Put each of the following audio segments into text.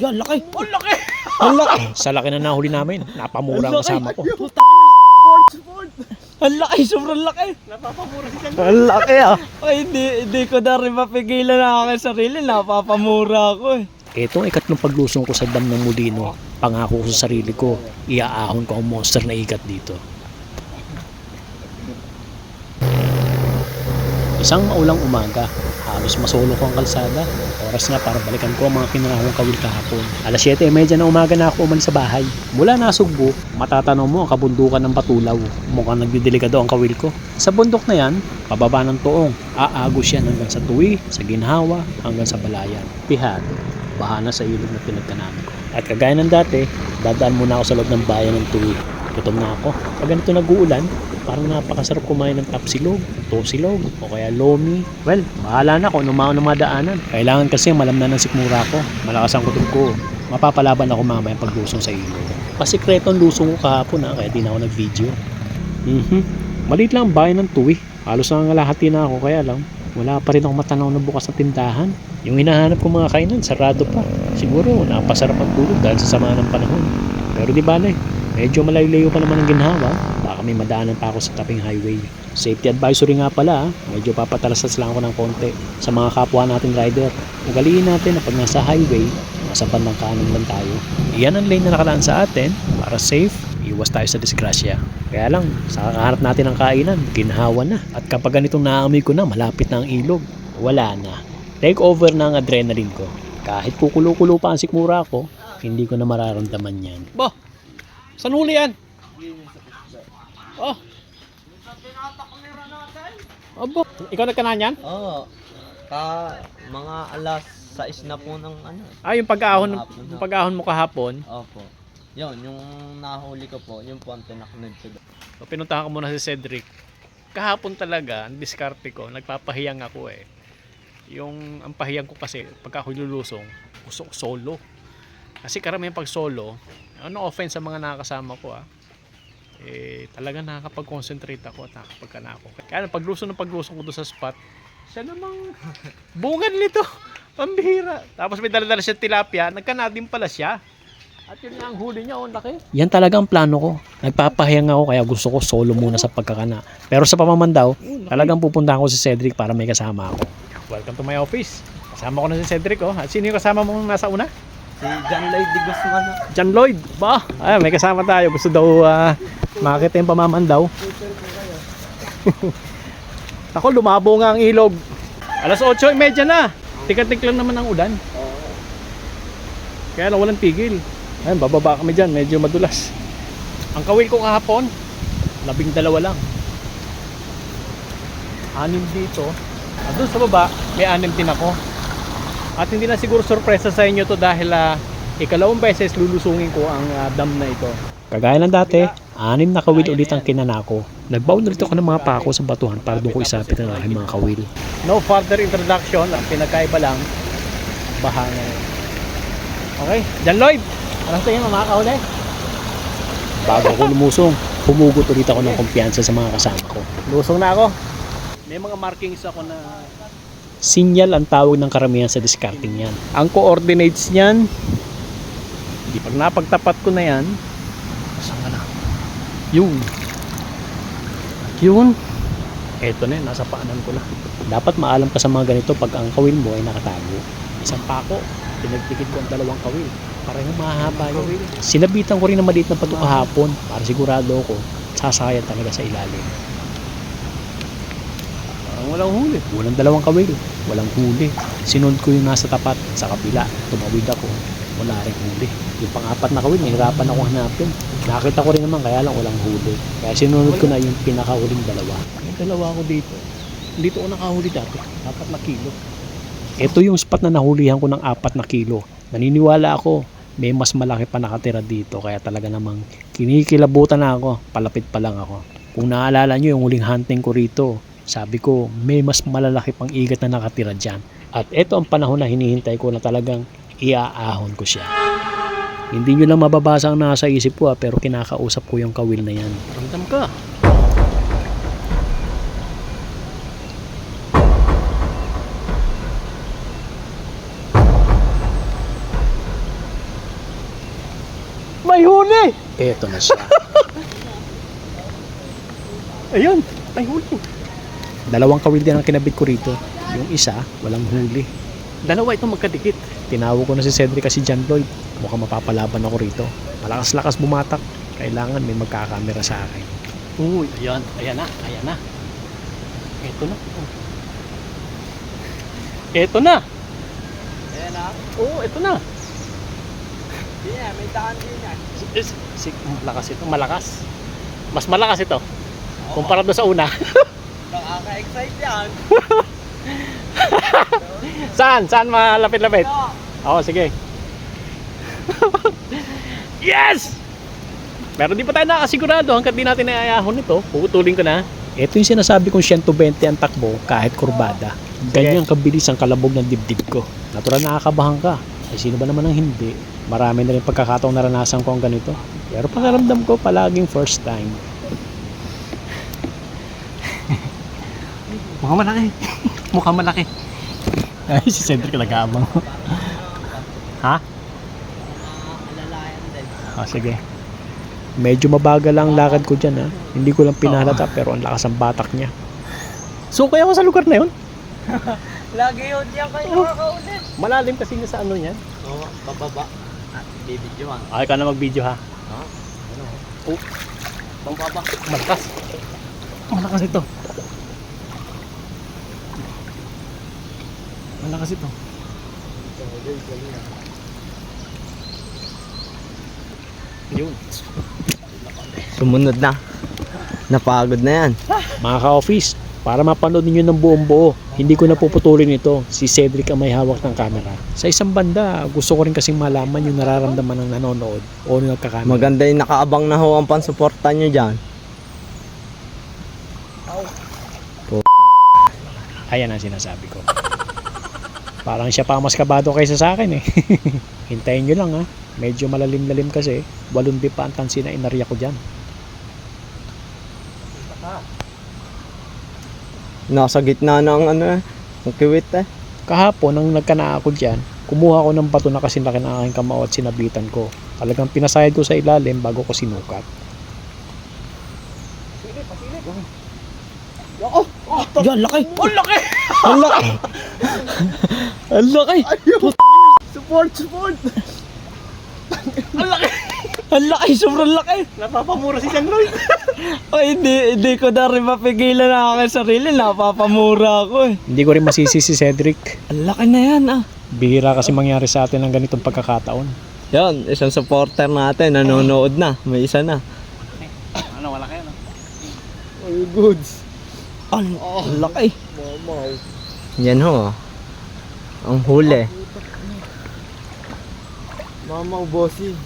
Yan, laki. Ang laki! Ang laki. Sa laki na nahuli namin, napamura ang kasama ko. Sport, sport. Ang laki, sobrang laki. Napapamura siya. Ang laki ah. Ay, hindi, hindi ko na rin mapigilan ang aking sarili. Napapamura ako eh. Ito ang ikatlong paglusong ko sa dam ng Molino. Pangako ko sa sarili ko, iaahon ko ang monster na ikat dito. Isang maulang umaga, halos masolo ko ang kalsada. Oras na para balikan ko ang mga kinanahong kawil kahapon. Alas 7.30 na umaga na ako umalis sa bahay. Mula nasugbo, matatanaw mo ang kabundukan ng Batulaw. Mukhang nagdidelikado ang kawil ko. Sa bundok na yan, pababa ng tuong, aagos yan hanggang sa tuwi, sa ginhawa, hanggang sa balayan. Pihado bahana sa ilog na pinagkanan ko. At kagaya ng dati, dadaan muna ako sa loob ng bayan ng tuwi. Gutom na ako. Pag ganito nag-uulan, parang napakasarap kumain ng tapsilog, tosilog, o kaya lomi. Well, bahala na kung ano madaanan. Kailangan kasi malamnan ng sikmura ko. Malakas ang kutob ko. Mapapalaban ako mamaya paglusong sa ilog. Pasikreto ang lusong ko kahapon ha, kaya di na ako nag-video. Mhm. Maliit lang ang bayan ng tuwi. Halos nangangalahati na ako kaya lang wala pa rin ako matanaw na bukas na tindahan. Yung hinahanap ko mga kainan, sarado pa. Siguro, napasarap ang tulog dahil sa sama ng panahon. Pero di bale, medyo malayo-layo pa naman ang ginhawa. Baka may madaanan pa ako sa taping highway. Safety advisory nga pala, ah. medyo papatalasas lang ako ng konti sa mga kapwa nating rider. Ugaliin natin na pag nasa highway, nasa bandang kanan lang tayo. Iyan ang lane na nakalaan sa atin para safe, iwas tayo sa disgrasya. Kaya lang, sa kakaharap natin ng kainan, ginhawa na. At kapag ganitong naamoy ko na, malapit na ang ilog, wala na. Take over na ang adrenaline ko. Kahit kukulo-kulo pa ang sikmura ko, hindi ko na mararamdaman yan. Ba, saan huli yan? Oh. Aba, ikaw nagkanan yan? Oo. Ka mga alas 6 na po ng ano. Ah, yung pag-ahon, Kahapon, yung pag-ahon mo kahapon. Opo. Yun, yung nahuli ko po, yung po ang tinakunod ko. So, pinuntahan ko muna si Cedric. Kahapon talaga, ang diskarte ko, nagpapahiyang ako eh. Yung, ang pahiyang ko kasi, pagka ako lulusong, gusto ko solo. Kasi karamihan pag solo, ano offense sa mga nakakasama ko ah. Eh, talaga nakakapag-concentrate ako at nakakapagkana ako. Kaya lang, paglusong ng paglusong ko doon sa spot, siya namang bungan nito. Pambihira. Tapos may dala-dala siya tilapia, nagkana din pala siya. At yun ang huli niya, oh, laki. Yan talaga ang plano ko. Nagpapahiyang ako kaya gusto ko solo muna sa pagkakana. Pero sa pamamandaw, talagang pupunta ako si Cedric para may kasama ako. Welcome to my office. Kasama ko na si Cedric oh. At sino yung kasama mong nasa una? Si John Lloyd de Guzman. John Lloyd. Ba? Ay, may kasama tayo. Gusto daw uh, makita yung pamaman daw. Ako, lumabo nga ang ilog. Alas 8.30 na. Tikatik lang naman ang ulan. Kaya lang walang tigil. Ayun, bababa kami dyan. Medyo madulas. Ang kawil ko kahapon, labing dalawa lang. Anim dito. At doon sa baba, may anim din ako. At hindi na siguro sorpresa sa inyo to dahil ah, ikalawang beses lulusungin ko ang ah, dam na ito. Kagaya ng dati, anim na kawil ulit ang kinanako. Nagbaon ulit ako ng mga pako sa batuhan para doon ko isapit ang aking mga kawil. No further introduction, ang pinagkaiba lang, bahangin. Okay, John Lloyd, anong tingin mo makakahuli? Bago ako lumusong, humugot ulit ako ng kumpiyansa sa mga kasama ko. Lusong na ako. May mga markings ako na Sinyal ang tawag ng karamihan sa discarding yan. ang coordinates niyan pag napagtapat ko na yan saan ka na yun yun eto na yun nasa paanan ko na Dapat maalam ka sa mga ganito pag ang kawil mo ay nakatago. Isang pako, pinagtikid ko ang dalawang kawil. Parehong mahaba yun. Sinabitan ko rin ng maliit na pato kahapon para sigurado ako sasayan talaga sa ilalim. parang walang huli Walang dalawang kawil, walang huli. Sinunod ko yung nasa tapat sa kabila. Tumawid ako, wala rin huli. Yung pang-apat na kawil, nahirapan ako hanapin. Nakita ko rin naman, kaya lang walang huli. Kaya sinunod ko na yung pinakahuling dalawa. May dalawa ako dito. Dito ako nakahuli dati, apat na kilo. Ito yung spot na nahulihan ko ng apat na kilo. Naniniwala ako, may mas malaki pa nakatira dito. Kaya talaga namang kinikilabutan na ako. Palapit pa lang ako. Kung naalala nyo yung huling hunting ko rito, sabi ko, may mas malalaki pang igat na nakatira dyan. At ito ang panahon na hinihintay ko na talagang iaahon ko siya. Hindi nyo lang mababasa ang nasa isip ko ha, pero kinakausap ko yung kawil na yan. Ramdam ka. May huli! Eto na siya. Ayun, may huli. Dalawang kawil din ang kinabit ko rito. Yung isa, walang huli. Dalawa itong magkadikit. Tinawag ko na si Cedric kasi John Lloyd. Mukhang mapapalaban ako rito. Malakas-lakas bumatak. Kailangan may magkakamera sa akin. Uy, ayan, ayan na, ayan na. Ito na. Ito na. Ayan ah. Oo, ito na. Hindi yan, may daan din yan. Si, malakas ito, malakas. Mas malakas ito. Kumpara doon sa una. Nakaka-excite yan. Saan? Saan malapit-lapit? Ito. Oo, sige. yes! Pero di pa tayo nakasigurado hanggat di natin naayahon ito. Puputulin ko na. Ito yung sinasabi kong 120 ang takbo kahit kurbada. Ganyan kabilis ang kalabog ng dibdib ko. Natural nakakabahan ka. Ay sino ba naman ang hindi? Marami na rin pagkakataong naranasan ko ang ganito. Pero pakiramdam ko palaging first time. Mukhang malaki. Mukhang malaki. Ay, si Cedric nag-aabang. ha? Alalayan din. Ah, sige. Medyo mabagal lang ang lakad ko dyan ha. Hindi ko lang pinalata pero ang lakas ang batak niya. So, kaya ako sa lugar na yun. Lagi yun yan kayo nakakaulit. Malalim kasi nga sa ano yan. Oo, bababa. At bibidyoan. Ay, ka na mag-video ha. Ha? Ano? Oh. Bababa. Malakas. Malakas ito. Malakas ito. Yun. Sumunod na. Napagod na yan. Mga ka-office, para mapanood ninyo ng buong buo, hindi ko napuputulin ito. Si Cedric ang may hawak ng camera. Sa isang banda, gusto ko rin kasing malaman yung nararamdaman ng nanonood o ng nagkakamera. Maganda yung nakaabang na ho ang pansuporta nyo dyan. Ayan ang sinasabi ko. Parang siya pa mas kabado kaysa sa akin eh. Hintayin nyo lang ha. Medyo malalim-lalim kasi. Walundi pa ang tansi na inarya ko dyan. Nasa gitna ng ano eh. Ang kiwit eh. Kahapon, nang nagkana ako dyan, kumuha ko ng bato na kasi laki ng aking kamao at sinabitan ko. Talagang pinasayad ko sa ilalim bago ko sinukat. Yan, laki! Ang laki! Ang laki! Ang laki! Support! Support! Ang laki! Ang laki! Sobrang laki! Napapamura si John Lloyd. Ay, hindi, hindi ko na rin mapigilan ang aking sarili. Napapamura ako eh. Hindi ko rin masisi si Cedric. Ang laki na yan ah. Bihira kasi mangyari sa atin ng ganitong pagkakataon. Yan, isang supporter natin. Nanonood na. May isa na. Ano, wala kayo no? All goods. Ang ang laki. Yan ho. Ang huli. Mama, bossy.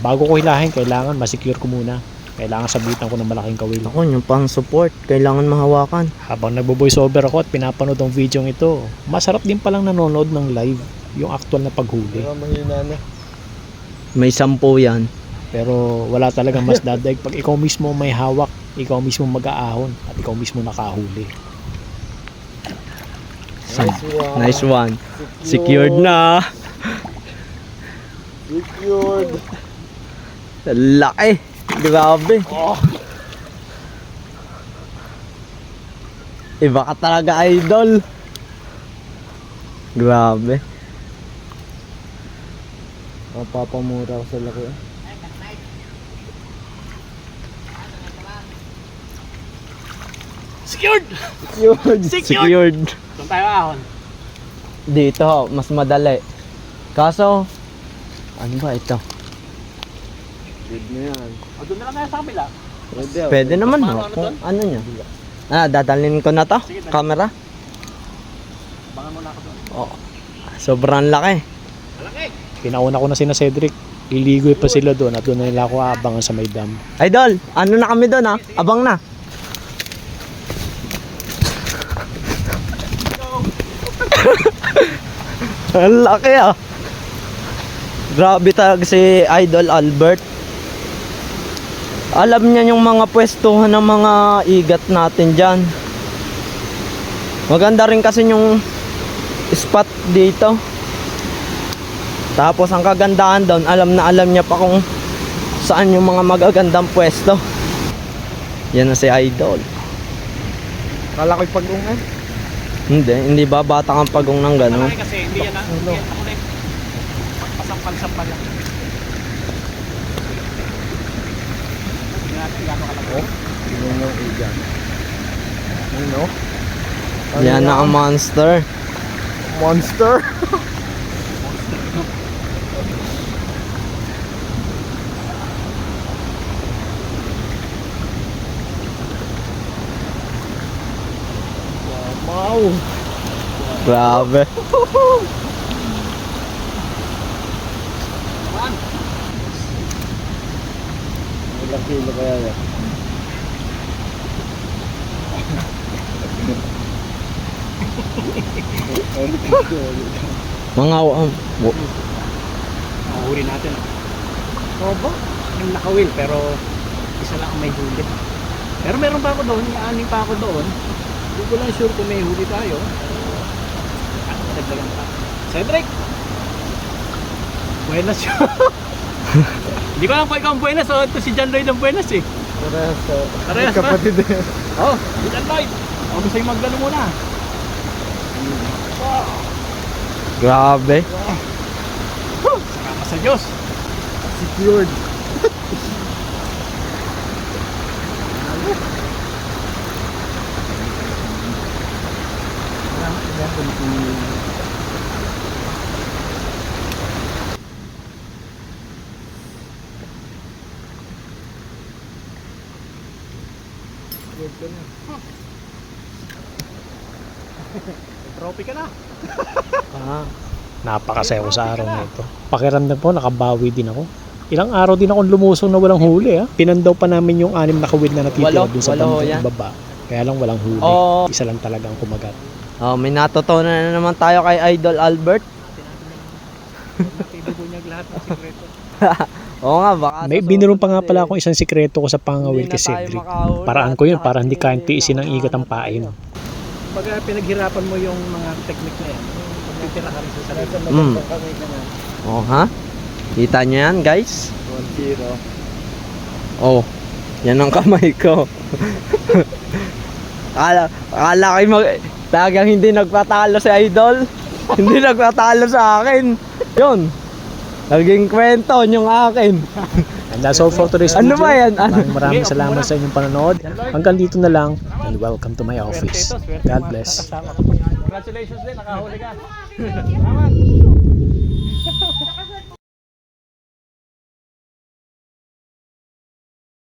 Bago ko hilahin, kailangan masecure ko muna. Kailangan sabitan ko ng malaking kawil. Ako, yung pang support. Kailangan mahawakan. Habang nagbo-voice over ako at pinapanood ang video ito, masarap din palang nanonood ng live yung actual na paghuli. mahina na. May sampo yan. Pero wala talagang mas dadaig pag ikaw mismo may hawak, ikaw mismo mag-aahon at ikaw mismo nakahuli. Nice one. Secured na. Secured. Laki. Grabe. Iba ka talaga, idol. Grabe. Mapapamura ko sa laki. Secured! Secured. Secured. Doon tayo ahon. Dito, mas madali. Kaso, ano ba ito? O, doon na lang tayo sa kabila. Pwede naman, Paano, no? ano Kung ano niya. Ah, dadalhin ko na to. Sige, dali. Camera. Bangan mo na ako doon. Sobrang laki. Malaki! Pinauna ko na sina Cedric, iligoy pa sila doon at doon na nila ako aabangan sa may dam. Idol, ano na kami doon ha? Abang na. Ang laki ah. Grabe talaga si Idol Albert. Alam niya yung mga pwestuhan ng mga igat natin dyan. Maganda rin kasi yung spot dito. Tapos ang kagandahan doon, alam na alam niya pa kung saan yung mga magagandang pwesto. Yan na si Idol. Kala ko'y pag-ungan. Hindi, hindi ba bata kang pagong ng gano'n? Kasi hindi yan, hindi yan ako na pasampal-sampal lang. Tingnan natin gaano kalaki. Yun yung igan. Ano? Yan na ang monster. Monster? Wow! Grabe. Ilang kilo kaya yan? Mga um, Mahuli natin. Oo ba? Yung nakawil pero isa lang ang may huli. Pero meron pa ako doon, aning pa ako doon. Hindi ko lang sure kung may huli tayo. Ano madagdagan pa? Cedric! Buenas yun. Hindi ko lang po ikaw ang buenas o ito si John Lloyd ang buenas eh. Parehas sa Parehas ba? kapatid eh. Oh, si John Lloyd. O gusto yung maglalo muna. grabe. Salamat sa Diyos. Secured. Trophy ka na. Ah, Napakasaya ko sa araw na ito. Pakiramdam ko, nakabawi din ako. Ilang araw din akong lumusong na walang huli ha. Pinandaw pa namin yung anim na kawid na natitira dun sa bandang baba. Kaya lang walang huli. Oo. Isa lang talagang kumagat. Oh, may natutunan na naman tayo kay Idol Albert. Tinubunyag lahat ng sikreto. Oo nga, baka May sa biniroon pa nga pala akong isang sikreto ko sa pangawil kay Cedric. Paraan ko yun para hindi kayang tiisin ng igat ang pain. Pag pinaghirapan mo yung mga technique na yan, pagtitira ka rin sa sarili. Mm. Na. Oh, ha? Kita nyo yan, guys? 1-0. Oh, yan ang kamay ko. akala, akala kayo mag... Talagang hindi nagpatalo si Idol. hindi nagpatalo sa akin. Yun. Naging kwento yung akin. And that's all for today's Ano video. ba yan? Ano? Maraming maraming salamat sa inyong panonood. Hanggang dito na lang and welcome to my office. God bless. Congratulations din, nakahuli ka. Salamat.